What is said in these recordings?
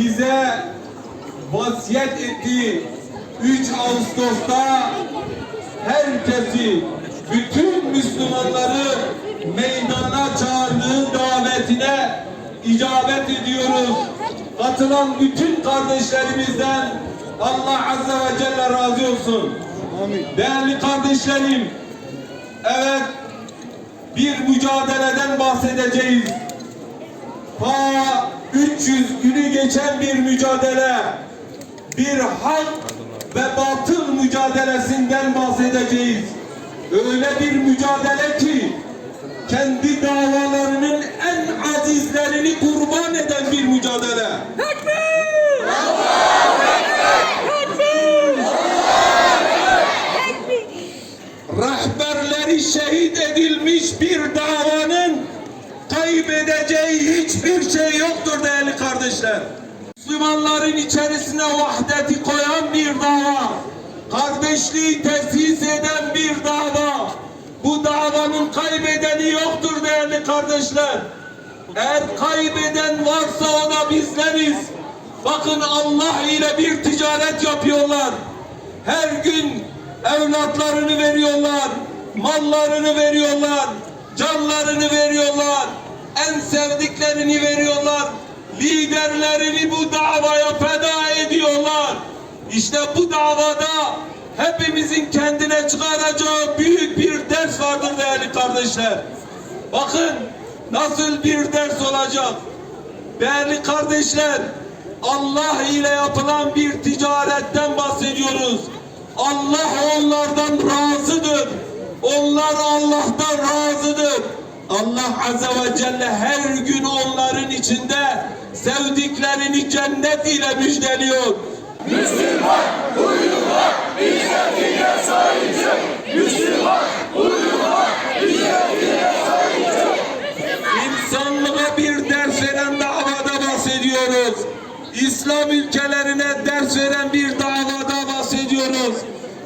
bize vasiyet ettiği 3 Ağustos'ta herkesi, bütün Müslümanları meydana çağırdığı davetine icabet ediyoruz. Katılan bütün kardeşlerimizden Allah Azze ve Celle razı olsun. Değerli kardeşlerim, evet bir mücadeleden bahsedeceğiz. Ta 300 günü geçen bir mücadele, bir hak ve batıl mücadelesinden bahsedeceğiz. Öyle bir mücadele ki kendi davalarının en azizlerini kurban eden bir mücadele. Rehberleri şehit edilmiş bir davanın kaybedeceği hiçbir şey yoktur değerli kardeşler. Müslümanların içerisine vahdeti koyan bir dava, kardeşliği tesis eden bir dava. Bu davanın kaybedeni yoktur değerli kardeşler. Eğer kaybeden varsa o da bizleriz. Bakın Allah ile bir ticaret yapıyorlar. Her gün evlatlarını veriyorlar, mallarını veriyorlar, canlarını veriyorlar, en sevdiklerini veriyorlar, liderlerini bu davaya feda ediyorlar. İşte bu davada hepimizin kendine çıkaracağı büyük bir ders vardır değerli kardeşler. Bakın nasıl bir ders olacak. Değerli kardeşler, Allah ile yapılan bir ticaretten bahsediyoruz. Allah onlardan razıdır. Onlar Allah'tan razıdır. Allah Azze ve Celle her gün onların içinde sevdiklerini cennet ile müjdeliyor. Müslüman uyuma, milletine sahip Müslüman uyuma, milletine sahip İnsanlığa bir ders veren davada bahsediyoruz. İslam ülkelerine ders veren bir davada bahsediyoruz.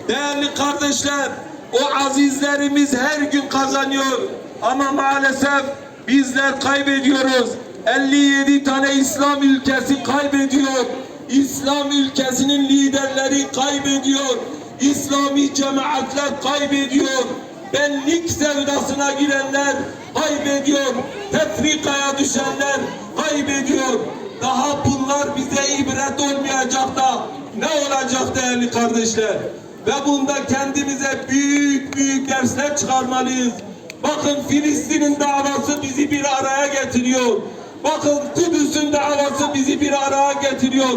Değerli kardeşler, o azizlerimiz her gün kazanıyor. Ama maalesef bizler kaybediyoruz. 57 tane İslam ülkesi kaybediyor. İslam ülkesinin liderleri kaybediyor. İslami cemaatler kaybediyor. Benlik sevdasına girenler kaybediyor. Tefrikaya düşenler kaybediyor. Daha bunlar bize ibret olmayacak da ne olacak değerli kardeşler? Ve bunda kendimize büyük büyük dersler çıkarmalıyız. Bakın Filistin'in davası bizi bir araya getiriyor. Bakın Kudüs'ün davası bizi bir araya getiriyor.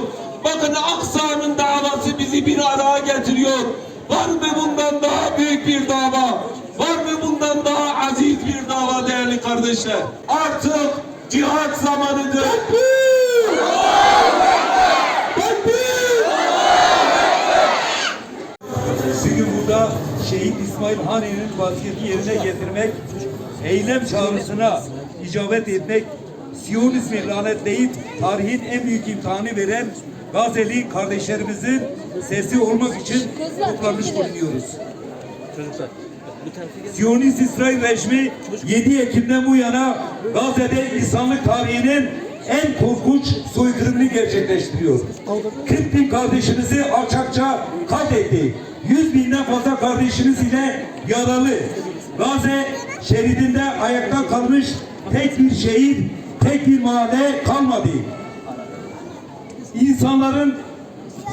Bakın Aksa'nın davası bizi bir araya getiriyor. Var mı bundan daha büyük bir dava? Var mı bundan daha aziz bir dava değerli kardeşler? Artık cihat zamanıdır. İsmail Hani'nin vasiyeti yerine getirmek, eylem çağrısına icabet etmek, Siyonizmi lanetleyip tarihin en büyük imtihanı veren Gazeli kardeşlerimizin sesi olmak için toplanmış bulunuyoruz. Siyonist İsrail rejimi 7 Ekim'den bu yana Gazze'de insanlık tarihinin en korkunç soykırımını gerçekleştiriyor. 40 bin kardeşimizi alçakça katletti. 100 binden fazla kardeşimiz ile yaralı. Gazze şeridinde ayakta kalmış tek bir şehir, tek bir mahalle kalmadı. İnsanların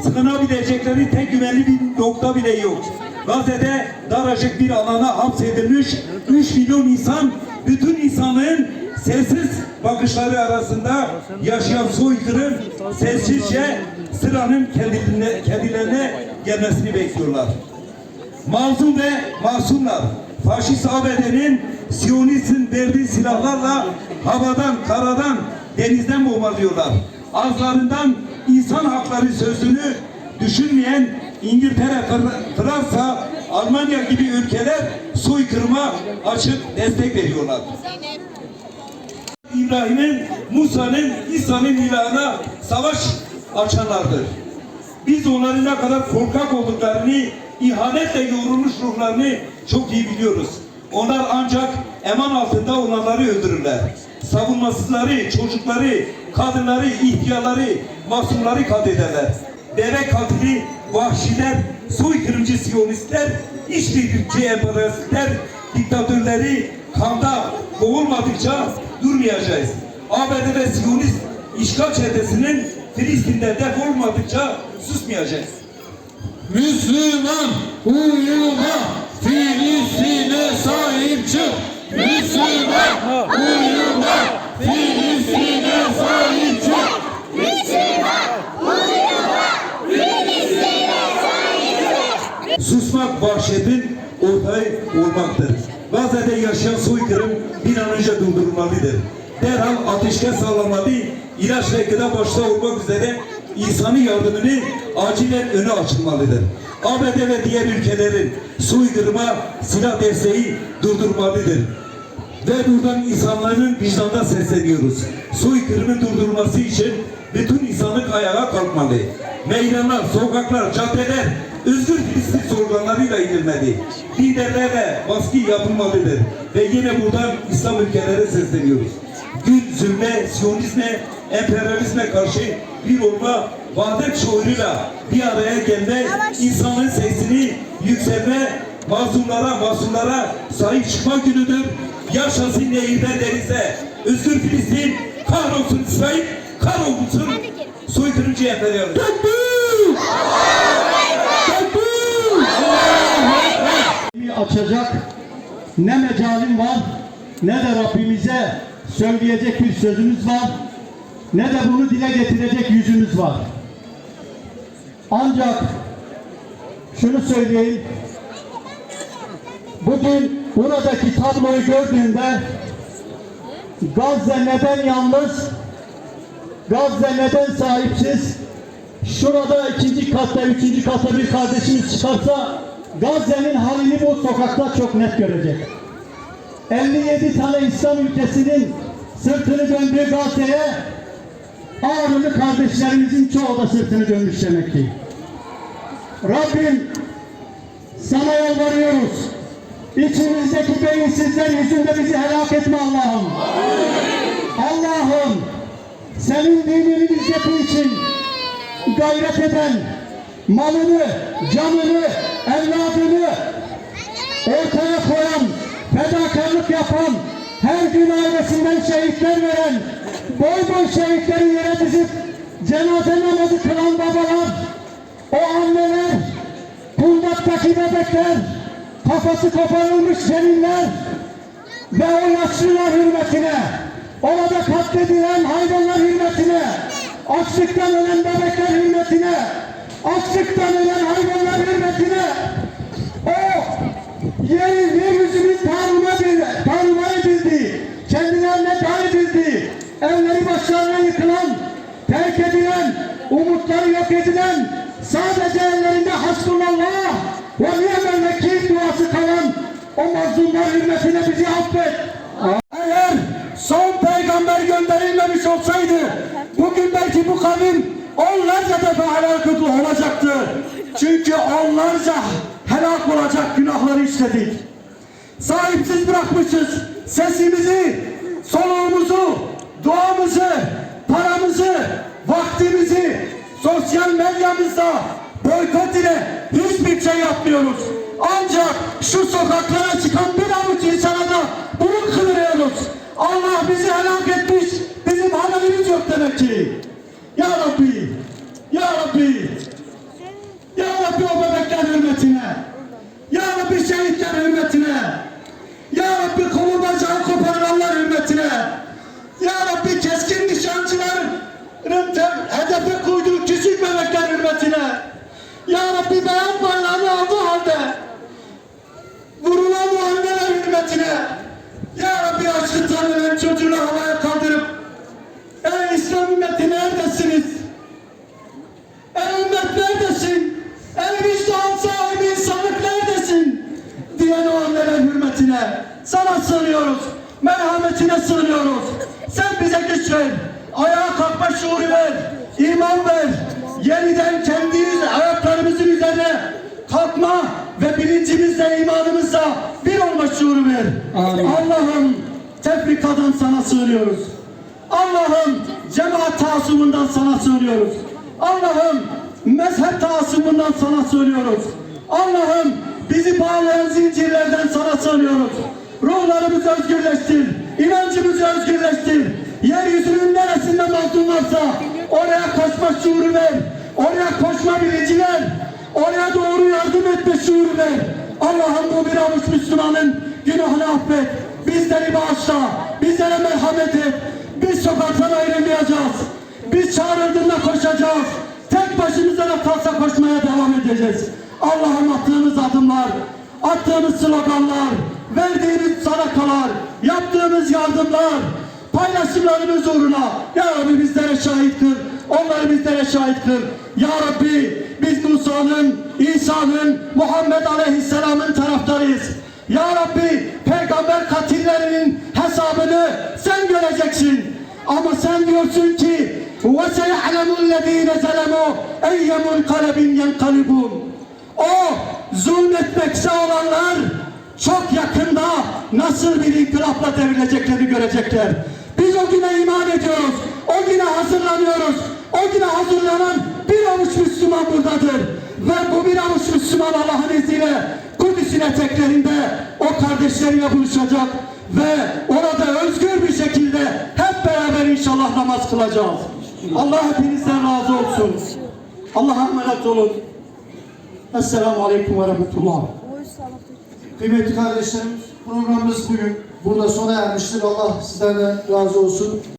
sığınabilecekleri tek güvenli bir nokta bile yok. Gazze'de daracık bir alana hapsedilmiş 3 milyon insan bütün insanlığın sessiz bakışları arasında yaşayan soykırım sessizce sıranın kendilerine, kendilerine gelmesini bekliyorlar. Mazlum ve masumlar faşist ABD'nin Siyonist'in verdiği silahlarla havadan, karadan, denizden bombalıyorlar. Ağızlarından insan hakları sözünü düşünmeyen İngiltere, Fr- Fransa, Almanya gibi ülkeler soykırıma açık destek veriyorlar. İbrahim'in, Musa'nın, İsa'nın ilahına savaş açanlardır. Biz onların ne kadar korkak olduklarını, ihanetle yoğrulmuş ruhlarını çok iyi biliyoruz. Onlar ancak eman altında olanları öldürürler. Savunmasızları, çocukları, kadınları, ihtiyarları, masumları katlederler. Deve katili, vahşiler, soykırımcı siyonistler, işbirlikçi emperyalistler, diktatörleri kanda boğulmadıkça durmayacağız. ABD ve Siyonist işgal çetesinin Filistin'de defolmadıkça susmayacağız. Müslüman uyuma, Filistin'e sahip çık. Müslüman uyuma, Filistin'e sahip çık. Susmak vahşetin ortağı olmaktır. Gazze'de yaşayan soykırım bir an önce durdurulmalıdır. Derhal ateşkes sağlanmalı, ilaç ve başta olmak üzere insani yardımını acilen önü açılmalıdır. ABD ve diğer ülkelerin soykırıma silah desteği durdurmalıdır. Ve buradan insanların vicdanına sesleniyoruz. Soykırımın durdurulması için bütün insanlık ayağa kalkmalı. Meydanlar, sokaklar, caddeler özgür Filistin sloganlarıyla inilmeli. Liderlerle baskı yapılmalıdır. Ve yine buradan İslam ülkelere sesleniyoruz. Gün zulme, siyonizme, emperyalizme karşı bir olma, vahdet şuuruyla bir araya gelme, insanın sesini yükselme, mazlumlara, masumlara sahip çıkma günüdür. Yaşasın nehirden denize. Özgür Filistin, kahrolsun İsrail, kahrolsun soykırımcı emperyalizm. açacak ne mecalim var ne de Rabbimize söyleyecek bir sözümüz var ne de bunu dile getirecek yüzümüz var. Ancak şunu söyleyeyim. Bugün buradaki tabloyu gördüğümde Gazze neden yalnız? Gazze neden sahipsiz? Şurada ikinci katta, üçüncü katta bir kardeşimiz çıkarsa Gazze'nin halini bu sokakta çok net görecek. 57 tane İslam ülkesinin sırtını döndüğü Gazze'ye Ağrılı kardeşlerimizin çoğu da sırtını dönmüş demek ki. Rabbim sana yalvarıyoruz. İçimizdeki beyinsizler yüzünde bizi helak etme Allah'ım. Allah'ım senin dinini izzeti için gayret eden, malını, canını, evladını ortaya koyan, fedakarlık yapan, her gün ailesinden şehitler veren, boy boy şehitleri yere dizip cenaze namazı kılan babalar, o anneler, kundaktaki bebekler, kafası koparılmış ceniller ve o yaşlılar hürmetine, orada katledilen hayvanlar hürmetine, açlıktan ölen bebekler hürmetine, açlıktan ölen hayvanlar hürmetine, o yerin terk edilen, umutları yok edilen, sadece ellerinde hasbunallah ve ni'mel vekil duası kalan o mazlumlar hürmetine bizi affet. Eğer son peygamber gönderilmemiş olsaydı bugün belki bu kavim onlarca defa helak olacaktı. Çünkü onlarca helak olacak günahları işledik. Sahipsiz bırakmışız sesimizi, soluğumuzu, duamızı, paramızı, vaktimizi sosyal medyamızda boykot ile hiçbir şey yapmıyoruz. Ancak şu sokaklara çıkan bir avuç insana da bunu kırıyoruz. Allah bizi helak etmiş, bizim haberimiz yok demek ki. Ya Rabbi, Ya Rabbi, Ya Rabbi o bebekler hürmetine, Ya Rabbi şehitler hürmetine, Ya Rabbi kolu bacağı koparılanlar hürmetine, Ya Rabbi keskin nişancıların te- hedefe koyduğu küçük hürmetine, Ya Rabbi beyan bayrağını aldığı halde vurulan bu anneler hürmetine, Ya Rabbi açlıktan ölen çocuğunu havaya imanımızla bir olma şuuru ver. Allah'ım tefrikadan sana sığınıyoruz. Allah'ım cemaat taassumundan sana söylüyoruz. Allah'ım mezhep taassumundan sana söylüyoruz. Allah'ım bizi bağlayan zincirlerden sana söylüyoruz. Ruhlarımızı özgürleştir, inancımızı özgürleştir. Yeryüzünün neresinde mazlum varsa oraya koşma şuuru ver, oraya koşma bilinci ver, oraya doğru yardım etme şuuru ver. Allah'ım bu bir avuç Müslümanın günahını affet. Bizleri bağışla, bizlere merhamet et. Biz sokaktan ayrılmayacağız. Biz çağrıldığında koşacağız. Tek başımıza da kalsa koşmaya devam edeceğiz. Allah'ım attığımız adımlar, attığımız sloganlar, verdiğimiz sadakalar, yaptığımız yardımlar, paylaşımlarımız uğruna Ya Rabbi bizlere şahit kıl, onları bizlere şahit. Ya Rabbi biz Musa'nın, İsa'nın, Muhammed Aleyhisselam'ın taraftarıyız. Ya Rabbi peygamber katillerinin hesabını sen göreceksin. Ama sen diyorsun ki وَسَيَعْلَمُ الَّذ۪ينَ زَلَمُوا اَيَّ مُنْقَلَبٍ يَنْقَلِبُونَ O zulmetmekte olanlar çok yakında nasıl bir inkılapla devrileceklerini görecekler. Biz o güne iman ediyoruz. O güne hazırlanıyoruz. O güne hazırlanan bir avuç Müslüman buradadır. Ve bu bir avuç Müslüman Allah'ın izniyle Kudüs'ün eteklerinde o kardeşleriyle buluşacak ve orada özgür bir şekilde hep beraber inşallah namaz kılacağız. Allah hepinizden razı olsun. Allah'a emanet olun. Esselamu Aleyküm ve Rahmetullah. Kıymetli kardeşlerim, programımız bugün burada sona ermiştir. Allah sizlerden razı olsun.